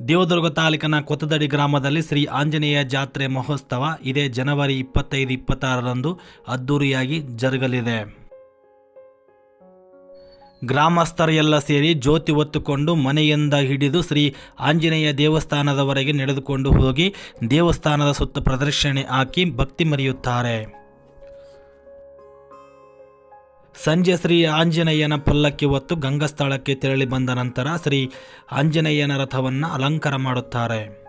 ದೇವದುರ್ಗ ತಾಲೂಕಿನ ಕೊತ್ತದಡಿ ಗ್ರಾಮದಲ್ಲಿ ಶ್ರೀ ಆಂಜನೇಯ ಜಾತ್ರೆ ಮಹೋತ್ಸವ ಇದೇ ಜನವರಿ ಇಪ್ಪತ್ತೈದು, ಇಪ್ಪತ್ತಾರರಂದು ಅದ್ದೂರಿಯಾಗಿ ಜರುಗಲಿದೆ. ಗ್ರಾಮಸ್ಥರೆಲ್ಲ ಸೇರಿ ಜ್ಯೋತಿ ಹೊತ್ತುಕೊಂಡು ಮನೆಯಿಂದ ಹಿಡಿದು ಶ್ರೀ ಆಂಜನೇಯ ದೇವಸ್ಥಾನದವರೆಗೆ ನಡೆದುಕೊಂಡು ಹೋಗಿ ದೇವಸ್ಥಾನದ ಸುತ್ತ ಪ್ರದರ್ಶನೆ ಹಾಕಿ ಭಕ್ತಿ ಮರೆಯುತ್ತಾರೆ. ಸಂಜೆ ಶ್ರೀ ಆಂಜನೇಯನ ಪಲ್ಲಕ್ಕಿ ಹೊತ್ತು ಗಂಗಸ್ಥಳಕ್ಕೆ ತೆರಳಿ ಬಂದ ನಂತರ ಶ್ರೀ ಆಂಜನೇಯನ ರಥವನ್ನು ಅಲಂಕಾರ ಮಾಡುತ್ತಾರೆ.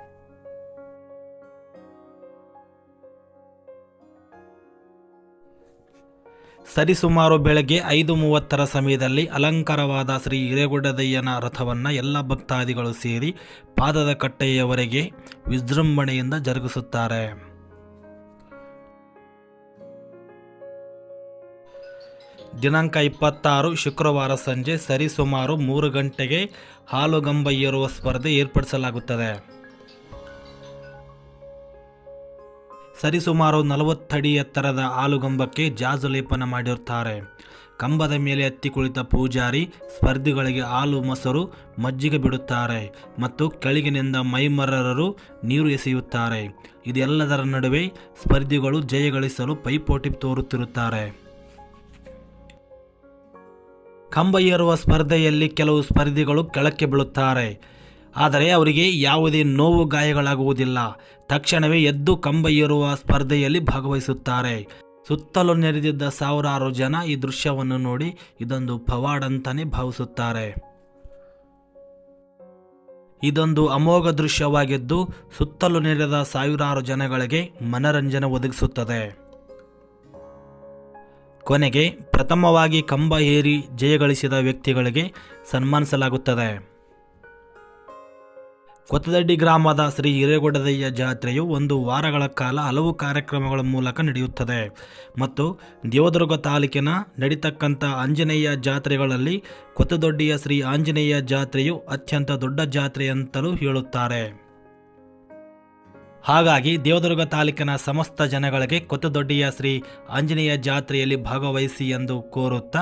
ಸರಿಸುಮಾರು ಬೆಳಗ್ಗೆ ಐದು ಮೂವತ್ತರ ಸಮಯದಲ್ಲಿ ಅಲಂಕಾರವಾದ ಶ್ರೀ ಹಿರೇಗುಡದಯ್ಯನ ರಥವನ್ನು ಎಲ್ಲ ಭಕ್ತಾದಿಗಳು ಸೇರಿ ಪಾದದ ಕಟ್ಟೆಯವರೆಗೆ ವಿಜೃಂಭಣೆಯಿಂದ ಜರುಗಿಸುತ್ತಾರೆ. ದಿನಾಂಕ ಇಪ್ಪತ್ತಾರು, ಶುಕ್ರವಾರ ಸಂಜೆ ಸರಿಸುಮಾರು ಮೂರು ಗಂಟೆಗೆ ಹಾಲುಗಂಬ ಏರುವ ಸ್ಪರ್ಧೆ ಏರ್ಪಡಿಸಲಾಗುತ್ತದೆ. ಸರಿಸುಮಾರು ನಲವತ್ತಡಿ ಎತ್ತರದ ಹಾಲುಗಂಬಕ್ಕೆ ಜಾಜು ಲೇಪನ ಮಾಡಿರುತ್ತಾರೆ. ಕಂಬದ ಮೇಲೆ ಹತ್ತಿ ಕುಳಿತ ಪೂಜಾರಿ ಸ್ಪರ್ಧಿಗಳಿಗೆ ಹಾಲು ಮೊಸರು ಮಜ್ಜಿಗೆ ಬಿಡುತ್ತಾರೆ ಮತ್ತು ಕೆಳಗಿನಿಂದ ಮೈಮರರರು ನೀರು ಎಸೆಯುತ್ತಾರೆ. ಇದೆಲ್ಲದರ ನಡುವೆ ಸ್ಪರ್ಧಿಗಳು ಜಯಗಳಿಸಲು ಪೈಪೋಟಿ ತೋರುತ್ತಿರುತ್ತಾರೆ. ಕಂಬ ಏರುವ ಸ್ಪರ್ಧೆಯಲ್ಲಿ ಕೆಲವು ಸ್ಪರ್ಧಿಗಳು ಕೆಳಕ್ಕೆ ಬೀಳುತ್ತಾರೆ. ಆದರೆ ಅವರಿಗೆ ಯಾವುದೇ ನೋವು ಗಾಯಗಳಾಗುವುದಿಲ್ಲ. ತಕ್ಷಣವೇ ಎದ್ದು ಕಂಬ ಏರುವ ಸ್ಪರ್ಧೆಯಲ್ಲಿ ಭಾಗವಹಿಸುತ್ತಾರೆ. ಸುತ್ತಲೂ ನೆರೆದಿದ್ದ ಸಾವಿರಾರು ಜನ ಈ ದೃಶ್ಯವನ್ನು ನೋಡಿ ಇದೊಂದು ಪವಾಡ್ ಅಂತಾನೆ ಭಾವಿಸುತ್ತಾರೆ. ಇದೊಂದು ಅಮೋಘ ದೃಶ್ಯವಾಗಿದ್ದು ಸುತ್ತಲೂ ನೆರೆದ ಸಾವಿರಾರು ಜನಗಳಿಗೆ ಮನರಂಜನೆ ಒದಗಿಸುತ್ತದೆ. ಕೊನೆಗೆ ಪ್ರಥಮವಾಗಿ ಕಂಬ ಏರಿ ಜಯಗಳಿಸಿದ ವ್ಯಕ್ತಿಗಳಿಗೆ ಸನ್ಮಾನಿಸಲಾಗುತ್ತದೆ. ಕೊತ್ತದಡ್ಡಿ ಗ್ರಾಮದ ಶ್ರೀ ಹಿರೇಗೌಡದಯ್ಯ ಜಾತ್ರೆಯು ಒಂದು ವಾರಗಳ ಕಾಲ ಹಲವು ಕಾರ್ಯಕ್ರಮಗಳ ಮೂಲಕ ನಡೆಯುತ್ತದೆ. ಮತ್ತು ದೇವದುರ್ಗ ತಾಲೂಕಿನ ನಡೀತಕ್ಕಂಥ ಆಂಜನೇಯ ಜಾತ್ರೆಗಳಲ್ಲಿ ಕೊತ್ತದೊಡ್ಡಿಯ ಶ್ರೀ ಆಂಜನೇಯ ಜಾತ್ರೆಯು ಅತ್ಯಂತ ದೊಡ್ಡ ಜಾತ್ರೆ ಅಂತಲೂ ಹೇಳುತ್ತಾರೆ. ಹಾಗಾಗಿ ದೇವದುರ್ಗ ತಾಲೂಕಿನ ಸಮಸ್ತ ಜನಗಳಿಗೆ ಕೊತ್ತದೊಡ್ಡಿಯ ಶ್ರೀ ಆಂಜನೇಯ ಜಾತ್ರೆಯಲ್ಲಿ ಭಾಗವಹಿಸಿ ಎಂದು ಕೋರುತ್ತಾ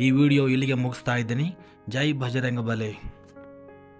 ಈ ವಿಡಿಯೋ ಇಲ್ಲಿಗೆ ಮುಗಿಸ್ತಾ ಇದ್ದೀನಿ. ಜೈ ಭಜರಂಗ ಬಲೆ